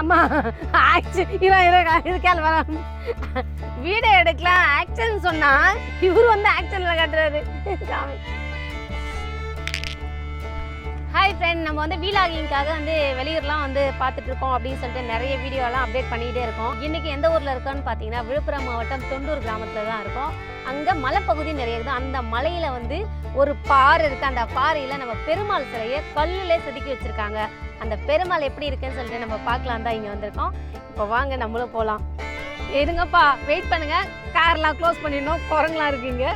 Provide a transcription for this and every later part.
அம்மா ஆக்ஷன் இரா இது கேள்வி வர வீடியோ எடுக்கலாம். ஆக்ஷன் சொன்னா இவர் வந்து ஆக்ஷன்ல காட்டுறாரு. ஹாய் ஃப்ரெண்ட் நம்ம வந்து வீலாகிங்காக வந்து வெளியூர்லாம் வந்து பார்த்துட்டு இருக்கோம் அப்படின்னு சொல்லிட்டு நிறைய வீடியோலாம் அப்டேட் பண்ணிக்கிட்டே இருக்கோம். இன்றைக்கி எந்த ஊரில் இருக்கோன்னு பார்த்தீங்கன்னா விழுப்புரம் மாவட்டம் தொண்டூர் கிராமத்தில் தான் இருக்கோம். அங்கே மலைப்பகுதி நிறைய இருக்குது. அந்த மலையில் வந்து ஒரு பாறை இருக்குது அந்த பாறையில் நம்ம பெருமாள் சிலையை கல்லில் செதுக்கி வச்சுருக்காங்க. அந்த பெருமாள் எப்படி இருக்குன்னு சொல்லிட்டு நம்ம பார்க்கலாம் தான் இங்கே வந்திருக்கோம். இப்போ வாங்க நம்மளும் போகலாம் இருங்கப்பா வெயிட் பண்ணுங்க. கார்லாம் க்ளோஸ் பண்ணிடணும். குரங்கெலாம் இருக்குங்க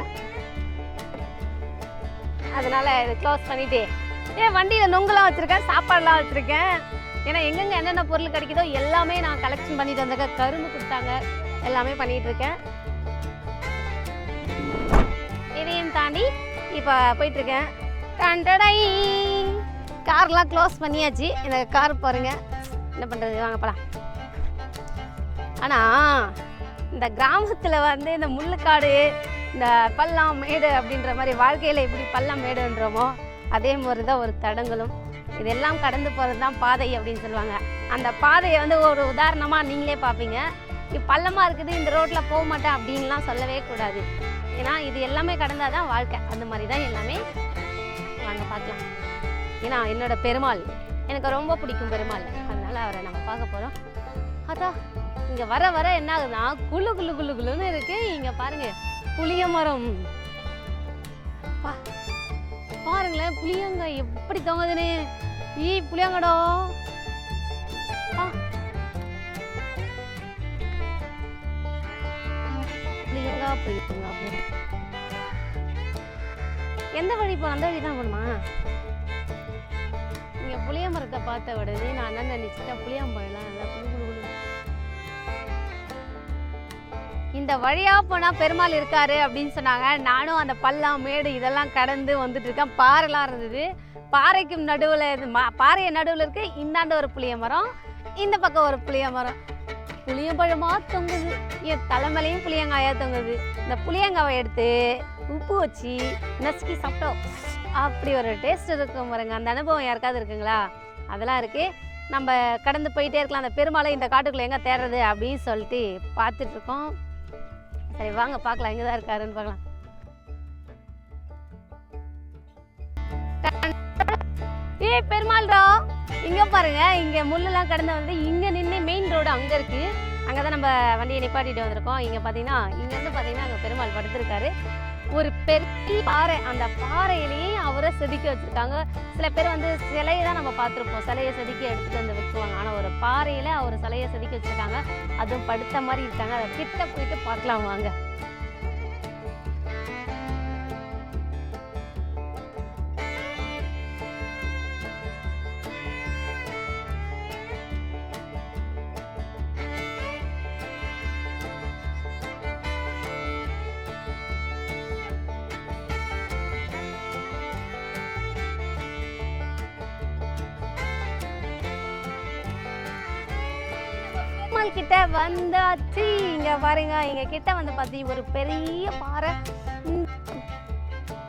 அதனால இதை க்ளோஸ் பண்ணிட்டே. ஏன் வண்டியில் நொங்கெல்லாம் வச்சுருக்கேன் சாப்பாடுலாம் வச்சுருக்கேன். ஏன்னா எங்கெங்கே என்னென்ன பொருள் கிடைக்குதோ எல்லாமே நான் கலெக்ஷன் பண்ணிட்டு வந்திருக்கேன். கரும்பு கொடுத்தாங்க. எல்லாமே பண்ணிகிட்ருக்கேன் இருக்கேன். இதையும் தாண்டி இப்போ போயிட்டுருக்கேன் கண்டடை கார்லாம் க்ளோஸ் பண்ணியாச்சு. இந்த கார் பாருங்க. என்ன பண்ணுறது வாங்க போலாம். ஆனால் இந்த கிராமத்தில் வந்து இந்த முள்ளுக்காடு இந்த பள்ளம் மேடு அப்படின்ற மாதிரி வாழ்க்கையில் எப்படி பள்ளம் மேடுன்றோமோ அதே மாதிரி தான் ஒரு தடங்களும். இதெல்லாம் கடந்து போகிறது தான் பாதை அப்படின்னு சொல்லுவாங்க. அந்த பாதையை வந்து ஒரு உதாரணமாக நீங்களே பார்ப்பீங்க. இப்போ பள்ளமாக இருக்குது இந்த ரோட்டில் போக மாட்டேன் அப்படின்லாம் சொல்லவே கூடாது. ஏன்னா இது எல்லாமே கடந்தால் தான் வாழ்க்கை. அந்த மாதிரி தான் எல்லாமே. வாங்க பார்க்கலாம். ஏன்னா என்னோட பெருமாள். எனக்கு ரொம்ப பிடிக்கும் பெருமாள். அதனால அவரை நம்ம பார்க்க போகிறோம் அதா இங்கே வர வர என்ன ஆகுதுன்னா குளு குளு குளு குளுன்னு இருக்கு. இங்கே பாருங்க புளிய மரம் பா பாருங்களேன் புளியங்க எப்படி தொங்குதுன்னு. ஈ புளியங்கடோ. எந்த வழி போ அந்த வழி தான் போகணுமா புளிய மரத்தை பார்த்த உடனே நான் என்ன நினச்சிட்டேன் புளியம்பழம்லாம் நல்லா குழு இந்த வழியா போனா பெருமாள் இருக்காரு அப்படின்னு சொன்னாங்க. நானும் அந்த பள்ளம் மேடு இதெல்லாம் கடந்து வந்துட்டு இருக்கேன். பாறைலாம் இருந்தது. பாறைக்கும் நடுவில் பாறை நடுவில் இருக்கு. இந்தாண்ட ஒரு புளிய மரம் இந்த பக்கம் ஒரு புளிய மரம் புளியம்பழமா தொங்குது. என் தலைமையிலையும் புளியங்காயா தொங்குது. இந்த புளியங்காவை எடுத்து உப்பு வச்சு நசுக்கி சாப்பிட்டோம். அப்படி ஒரு டேஸ்ட் இருக்கும் பாருங்க. அந்த அனுபவம் யாருக்காவது இருக்குங்களா? அதெல்லாம் இருக்கு. நம்ம கடந்து போயிட்டே இருக்கலாம். அந்த பெருமாளை இந்த காட்டுக்குள்ள எங்க தேடுறது அப்படின்னு சொல்லிட்டு பார்த்துட்டு இருக்கோம். சரி வாங்க பார்க்கலாம். எங்கே தான் இருக்காருன்னு பார்க்கலாம். ஏய் பெருமாள்ரா இங்க பாருங்க. இங்க முள்ளெல்லாம் கடந்து வந்து இங்க நின்று மெயின் ரோடு அங்க இருக்கு. அங்கே தான் நம்ம வண்டியை நிப்பாட்டிட்டு வந்திருக்கோம். இங்க பாத்தீங்கன்னா இங்க இருந்து பாத்தீங்கன்னா பெருமாள் படுத்திருக்காரு. ஒரு பெரிய பாறை அந்த பாறையிலேயே அவரை செதுக்கி வச்சிருக்காங்க. சில பேர் வந்து சிலையை தான் நம்ம பார்த்துருப்போம். சிலையை செதுக்கி எடுத்துட்டு வந்து வைக்குவாங்க ஆனா ஒரு பாறையில அவர் சிலையை செதுக்கி வச்சிருக்காங்க. அதுவும் படுத்த மாதிரி இருக்காங்க. அதை கிட்ட போயிட்டு பார்க்கலாம் வாங்க. பெருமாள் கிட்ட வந்தாச்சு. இங்க பாருங்க இங்க கிட்ட வந்து பாத்தி ஒரு பெரிய பாறை.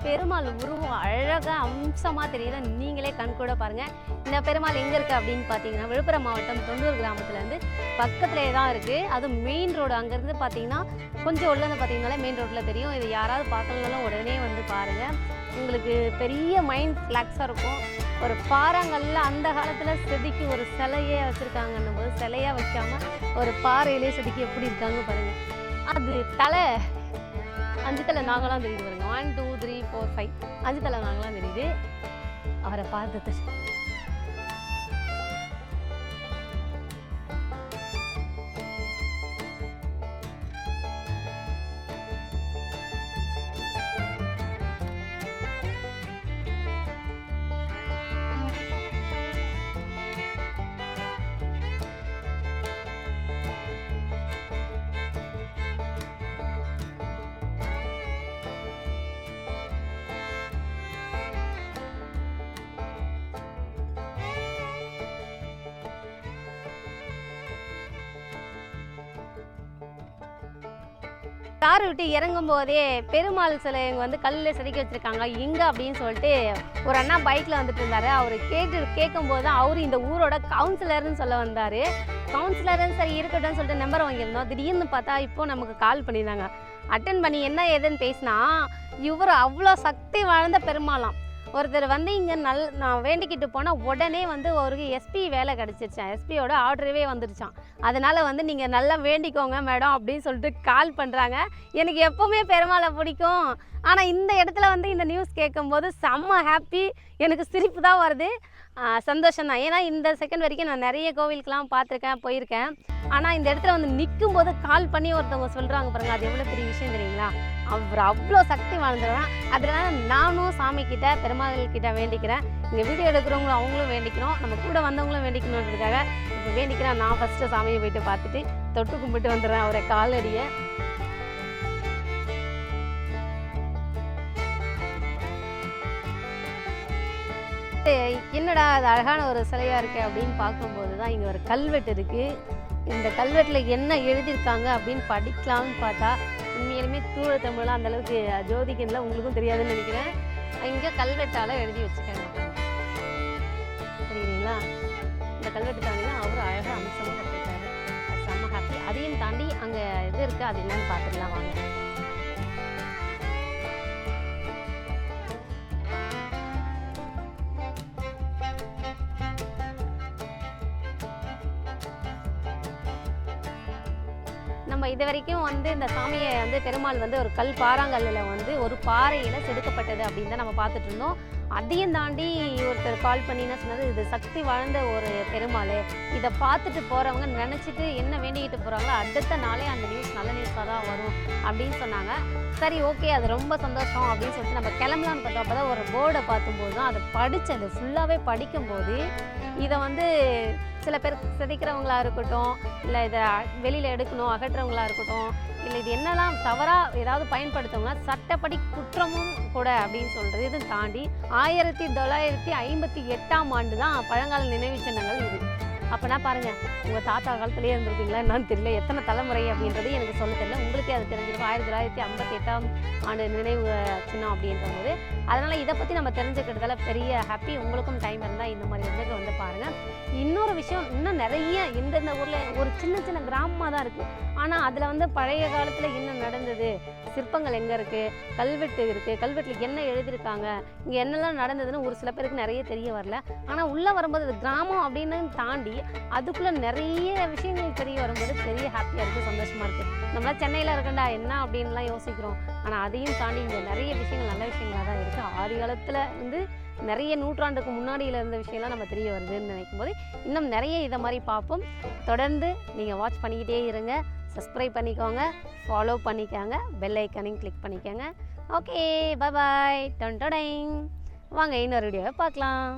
பெருமாள் உருவம் அழகா அம்சமா தெரியல. நீங்களே கண் கூட பாருங்க. இந்த பெருமாள் எங்க இருக்கு அப்படின்னு பாத்தீங்கன்னா விழுப்புரம் மாவட்டம் தொண்டூர் கிராமத்துல இருந்து பக்கத்துலேயே தான் இருக்கு. அதுவும் மெயின் ரோடு அங்கேருந்து பாத்தீங்கன்னா கொஞ்சம் உள்ள இருந்து மெயின் ரோட்ல தெரியும். இது யாராவது பார்க்கலனாலும் உடனே வந்து பாருங்க. உங்களுக்கு பெரிய மைண்ட் ரிலாக்ஸாக இருக்கும். ஒரு பாறாங்கல்ல அந்த காலத்தில் செதுக்கி ஒரு சிலையே வச்சுருக்காங்கன்னும் போது சிலையாக வைக்காம ஒரு பாறையிலே செதுக்கி எப்படி இருக்காங்க பாருங்க. அது தலை அஞ்சு தலை நாங்களாம் தெரியுது பாருங்க. One two three four five அஞ்சு தலை நாங்களாம் தெரியுது. அவரை பார்த்துட்டு கார் விட்டு இறங்கும் போதே பெருமாள் சிலை இங்க வந்து கல்லில் செதுக்கி வச்சிருக்காங்க. எங்கே அப்படின்னு சொல்லிட்டு ஒரு அண்ணா பைக்கில் வந்துட்டு இருந்தார். அவர் கேட்டு கேட்கும் போது தான் அவர் இந்த ஊரோட கவுன்சிலர்னு சொல்ல வந்தார். கவுன்சிலர்னு சரி இருக்கட்டும் சொல்லிட்டு நம்பர் வாங்கியிருந்தோம். திடீர்னு பார்த்தா இப்போ நமக்கு கால் பண்ணியிருந்தாங்க அட்டன் பண்ணி என்ன ஏதுன்னு பேசினா இவர் அவ்வளோ சக்தி வாழ்ந்த பெருமாளாம். ஒருத்தர் வந்து இங்கே நல் நான் வேண்டிக்கிட்டு போனால் உடனே வந்து அவருக்கு எஸ்பி வேலை கிடச்சிருச்சான் எஸ்பியோட ஆர்டரவே வந்துருச்சான் அதனால் வந்து நீங்கள் நல்லா வேண்டிக்கோங்க மேடம் அப்படின்னு சொல்லிட்டு கால் பண்ணுறாங்க எனக்கு எப்போவுமே பெருமாளை பிடிக்கும். ஆனால் இந்த இடத்துல வந்து இந்த நியூஸ் கேட்கும்போது செம்ம ஹாப்பி எனக்கு சிரிப்பு தான் வருது. சந்தோஷம் தான் ஏன்னா இந்த செகண்ட் வரைக்கும் நான் நிறைய கோவிலுக்கெலாம் பார்த்துருக்கேன் போயிருக்கேன். ஆனால் இந்த இடத்துல வந்து நிற்கும் போது கால் பண்ணி ஒருத்தவங்க சொல்கிறாங்க பாருங்க அது எவ்வளோ பெரிய விஷயம் தெரியுங்களா? அவர் அவ்வளோ சக்தி வாழ்ந்துருவேன் அதனால நானும் சாமி கிட்ட பெருமாள் கிட்ட வேண்டிக்கிறேன். இங்கே வீடியோ எடுக்கிறவங்களும் அவங்களும் வேண்டிக்கிறோம். நம்ம கூட வந்தவங்களும் வேண்டிக்கணுன்றதுக்காக இப்போ வேண்டிக்கிறேன். நான் ஃபஸ்ட்டு சாமியை போயிட்டு பார்த்துட்டு தொட்டு கும்பிட்டு வந்துடுறேன் அவரை காலடியை. என்னடா அது அழகான ஒரு சிலையாக இருக்கு அப்படின்னு பார்க்கும்போது தான் இங்கே ஒரு கல்வெட்டு இருக்குது இந்த கல்வெட்டில் என்ன எழுதியிருக்காங்க அப்படின்னு படிக்கலாம்னு பார்த்தா உண்மையிலுமே தூர தமிழ்லாம் அந்தளவுக்கு ஜோதிகன்ல உங்களுக்கும் தெரியாதுன்னு நினைக்கிறேன். இங்கே கல்வெட்டால் எழுதி வச்சுக்காங்க சரிங்களா? இந்த கல்வெட்டு தாண்டி அவர் அழகாக அம்சமாக கட்டிருக்காரு செம்ம ஹாப்பி அதையும் தாண்டி அங்கே இது இருக்குது அது என்னன்னு பார்த்துக்கலாம் வாங்க. நம்ம இது வரைக்கும் வந்து இந்த சாமியை வந்து பெருமாள் வந்து ஒரு கல் பாறாங்கல்லில் வந்து ஒரு பாறையில் செதுக்கப்பட்டது அப்படின்னு தான் நம்ம பார்த்துட்டு இருந்தோம். அதையும் தாண்டி ஒருத்தர் கால் பண்ணி என்ன சொன்னது இது சக்தி வாழ்ந்த ஒரு பெருமாள். இதை பார்த்துட்டு போகிறவங்க நினச்சிட்டு என்ன வேண்டிக்கிட்டு போகிறாங்களோ அடுத்த நாளே அந்த நியூஸ் நல்ல நியூஸாக தான் வரும் அப்படின்னு சொன்னாங்க. சரி ஓகே அது ரொம்ப சந்தோஷம் அப்படின்னு சொல்லிட்டு நம்ம கிளம்பலான்னு பார்த்தோம் அப்போ தான் ஒரு போர்டை பார்த்தும்போது தான் அதை படித்தது ஃபுல்லாகவே படிக்கும்போது இதை வந்து சில பேர் சிதைக்கிறவங்களா இருக்கட்டும் இல்லை இதை வெளியில் எடுக்கணும் அகற்றவங்களா இருக்கட்டும் இல்லை இது என்னெல்லாம் தவறாக ஏதாவது பயன்படுத்தவங்க சட்டப்படி குற்றமும் கூட அப்படின்னு சொல்கிறது இதை தாண்டி ஆயிரத்தி தொள்ளாயிரத்தி ஐம்பத்தி எட்டாம் ஆண்டு தான் பழங்கால நினைவு சின்னங்கள் இது. அப்போனா பாருங்கள் உங்கள் தாத்தா காலத்துலேயே இருந்திருப்பீங்களா என்னன்னு தெரியல. எத்தனை தலைமுறை அப்படின்றது எனக்கு சொல்ல தெரியல. உங்களுக்கே அது தெரிஞ்சிருக்கும். ஆயிரத்தி தொள்ளாயிரத்தி ஐம்பத்தி எட்டாம் ஆண்டு நினைவு சின்னம் அப்படின்ற போது. அதனால் இதை பற்றி நம்ம தெரிஞ்சுக்கிறதுல பெரிய ஹாப்பி உங்களுக்கும் டைம் இருந்தால் இந்த மாதிரி இடத்துக்கு வந்து பாருங்கள் இன்னொரு விஷயம் இன்னும் நிறைய இந்தந்த ஊரில் ஒரு சின்ன சின்ன கிராமமாக தான் இருக்குது ஆனால் அதில் வந்து பழைய காலத்தில் என்ன நடந்தது? சிற்பங்கள் எங்கே இருக்குது கல்வெட்டு இருக்குது கல்வெட்டில் என்ன எழுதியிருக்காங்க? இங்கே என்னெல்லாம் நடந்ததுன்னு ஒரு சில பேருக்கு நிறைய தெரிய வரல. ஆனால் உள்ளே வரும்போது அது கிராமம் அப்படின்னு தாண்டி அதுக்குள்ளே நிறைய விஷயங்கள் தெரிய வரும்போது பெரிய ஹாப்பியாக இருக்குது சந்தோஷமாக இருக்குது நம்மளாம் சென்னையில் இருக்கண்டா என்ன அப்படின்லாம் யோசிக்கிறோம். ஆனால் அதையும் தாண்டி இங்கே நிறைய விஷயங்கள் நல்ல விஷயங்களாக தான் இருக்குது ஆதி காலத்தில் வந்து நிறைய நூற்றாண்டுக்கு முன்னாடியில் இருந்த விஷயம்லாம் நம்ம தெரிய வருதுன்னு நினைக்கும் போது இன்னும் நிறைய இதை மாதிரி பார்ப்போம். தொடர்ந்து நீங்கள் வாட்ச் பண்ணிக்கிட்டே இருங்க. சப்ஸ்கிரைப் பண்ணிக்கோங்க. ஃபாலோ பண்ணிக்கோங்க. பெல் ஐக்கனையும் கிளிக் பண்ணிக்கோங்க. ஓகே பை பாய் டொன் டொடைங் வாங்க இன்னொரு வீடியோவை பார்க்கலாம்.